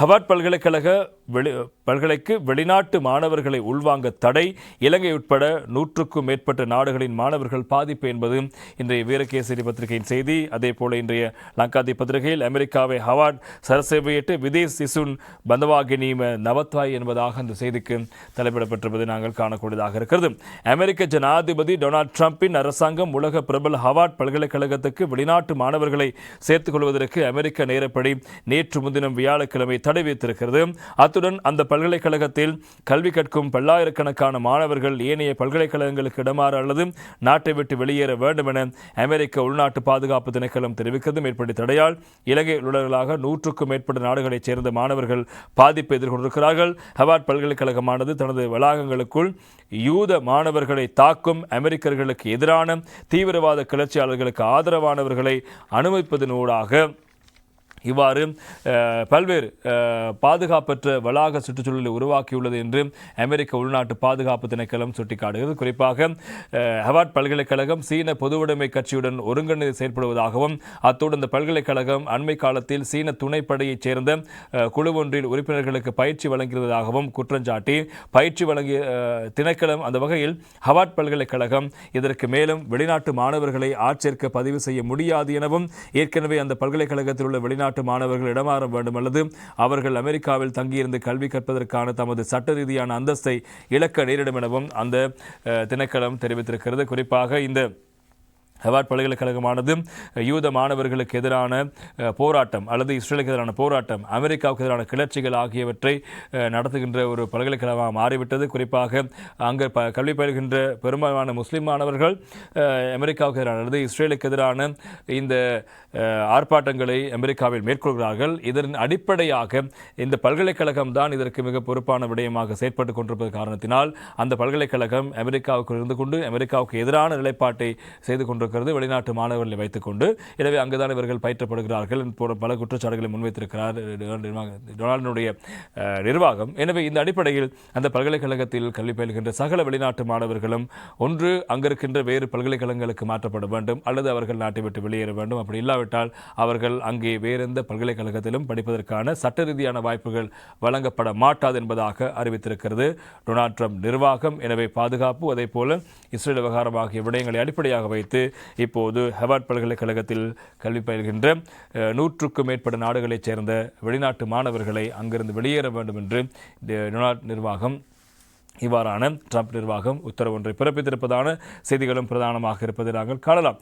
Howard பல்கலைக்கழக வெளி பல்கலைக்கு வெளிநாட்டு மாணவர்களை உள்வாங்க தடை. இலங்கை உட்பட நூற்றுக்கும் மேற்பட்ட நாடுகளின் மாணவர்கள் பாதிப்பு என்பது இன்றைய வீரகேசரி பத்திரிகையின் செய்தி. அதே போல இன்றைய லங்காதி பத்திரிகையில் அமெரிக்காவை ஹவார்ட் சரசேவையிட்டு விதேஷ் சிசுன் பந்தவாகினிம நவத்வாய் என்பதாக அந்த செய்திக்கு தலைப்பிடப்பட்டிருப்பதை நாங்கள் காணக்கூடியதாக இருக்கிறது. அமெரிக்க ஜனாதிபதி டொனால்ட் ட்ரம்பின் அரசாங்கம் உலக பிரபல ஹவார்ட் பல்கலைக்கழகத்துக்கு வெளிநாட்டு மாணவர்களை சேர்த்துக் கொள்வதற்கு அமெரிக்க நேரப்படி நேற்று முன்தினம் வியாழக்கிழமை தடை வைத்திருக்கிறது அத்துடன் அந்த பல்கலைக்கழகத்தில் கல்வி கற்கும் பல்லாயிரக்கணக்கான மாணவர்கள் ஏனைய பல்கலைக்கழகங்களுக்கு இடமாற அல்லது நாட்டை விட்டு வெளியேற வேண்டும் என அமெரிக்க உள்நாட்டு பாதுகாப்பு திணைக்களம் தெரிவிக்கிறது. மேற்படி தடையால் இலங்கை உள்ளவர்களாக நூற்றுக்கும் மேற்பட்ட நாடுகளைச் சேர்ந்த மாணவர்கள் பாதிப்பை எதிர்கொண்டிருக்கிறார்கள். ஹவார்ட் பல்கலைக்கழகமானது தனது வளாகங்களுக்குள் யூத மாணவர்களை தாக்கும் அமெரிக்கர்களுக்கு எதிரான தீவிரவாத கிளர்ச்சியாளர்களுக்கு ஆதரவானவர்களை அனுமதிப்பதனூடாக இவ்வாறு பல்வேறு பாதுகாப்பற்ற வளாக சுற்றுச்சூழலை உருவாக்கியுள்ளது என்று அமெரிக்க உள்நாட்டு பாதுகாப்பு திணைக்களம் சுட்டிக்காட்டுகிறது. குறிப்பாக ஹவார்ட் பல்கலைக்கழகம் சீன பொதுவுடைமை கட்சியுடன் ஒருங்கிணைந்து செயல்படுவதாகவும் அத்தோடு இந்த பல்கலைக்கழகம் அண்மை காலத்தில் சீன துணைப்படையைச் சேர்ந்த குழு ஒன்றில் உறுப்பினர்களுக்கு பயிற்சி வழங்கியதாகவும் குற்றஞ்சாட்டி பயிற்சி வழங்கிய திணைக்களம் அந்த வகையில் ஹவார்ட் பல்கலைக்கழகம் இதற்கு மேலும் வெளிநாட்டு மாணவர்களை ஆட்சேர்க்க பதிவு செய்ய முடியாது எனவும் ஏற்கனவே அந்த பல்கலைக்கழகத்தில் உள்ள வெளிநாட்டு மாணவர்கள் இடமாற வேண்டும் அல்லது அவர்கள் அமெரிக்காவில் தங்கியிருந்து கல்வி கற்பதற்கான தமது சட்ட ரீதியான அந்தஸ்தை இழக்க நேரிடும் எனவும் அந்த திணைக்களம் தெரிவித்திருக்கிறது. குறிப்பாக இந்த ஹவார்ட் பல்கலைக்கழகமானது யூத மாணவர்களுக்கு எதிரான போராட்டம் அல்லது இஸ்ரேலுக்கு எதிரான போராட்டம் அமெரிக்காவுக்கு எதிரான கிளர்ச்சிகள் ஆகியவற்றை நடத்துகின்ற ஒரு பல்கலைக்கழகமாக மாறிவிட்டது. குறிப்பாக அங்கு ப கல்வி பயில்கின்ற பெரும்பாலான முஸ்லீம் மாணவர்கள் அமெரிக்காவுக்கு எதிரான அல்லது இஸ்ரேலுக்கு எதிரான இந்த ஆர்ப்பாட்டங்களை அமெரிக்காவில் மேற்கொள்கிறார்கள். இதன் அடிப்படையாக இந்த பல்கலைக்கழகம் தான் இதற்கு மிக பொறுப்பான விடயமாக செயற்பட்டு கொண்டிருப்பது காரணத்தினால் அந்த பல்கலைக்கழகம் அமெரிக்காவுக்கு இருந்து கொண்டு அமெரிக்காவுக்கு எதிரான நிலைப்பாட்டை செய்து கொண்டு இருக்கிறது வெளிநாட்டு மாணவர்களை வைத்துக்கொண்டு. எனவே அங்குதான் இவர்கள் பயிற்றப்படுகிறார்கள். போன்ற பல குற்றச்சாட்டுகளை முன்வைத்திருக்கிறார் டொனால்டினுடைய நிர்வாகம். எனவே இந்த அடிப்படையில் அந்த பல்கலைக்கழகத்தில் கல்வி பயில்கின்ற சகல வெளிநாட்டு மாணவர்களும் ஒன்று அங்கிருக்கின்ற வேறு பல்கலைக்கழகங்களுக்கு மாற்றப்பட வேண்டும் அல்லது அவர்கள் நாட்டை விட்டு வெளியேற வேண்டும். அப்படி இல்லாவிட்டால் அவர்கள் அங்கே வேறெந்த பல்கலைக்கழகத்திலும் படிப்பதற்கான சட்ட ரீதியான வாய்ப்புகள் வழங்கப்பட மாட்டாது என்பதாக அறிவித்திருக்கிறது டொனால்ட் ட்ரம்ப் நிர்வாகம். எனவே பாதுகாப்பு அதே போல இஸ்ரேல் விவகாரம் ஆகிய விடயங்களை அடிப்படையாக வைத்து இப்போது ஹவார்ட் பல்கலைக்கழகத்தில் கல்வி பயில்கின்ற நூற்றுக்கும் மேற்பட்ட நாடுகளைச் சேர்ந்த வெளிநாட்டு மாணவர்களை அங்கிருந்து வெளியேற வேண்டும் என்று டொனால்ட் நிர்வாகம் இவ்வாறான ட்ரம்ப் நிர்வாகம் உத்தரவு ஒன்றை பிறப்பித்திருப்பதான செய்திகளும் பிரதானமாக இருப்பதை நாங்கள் காணலாம்.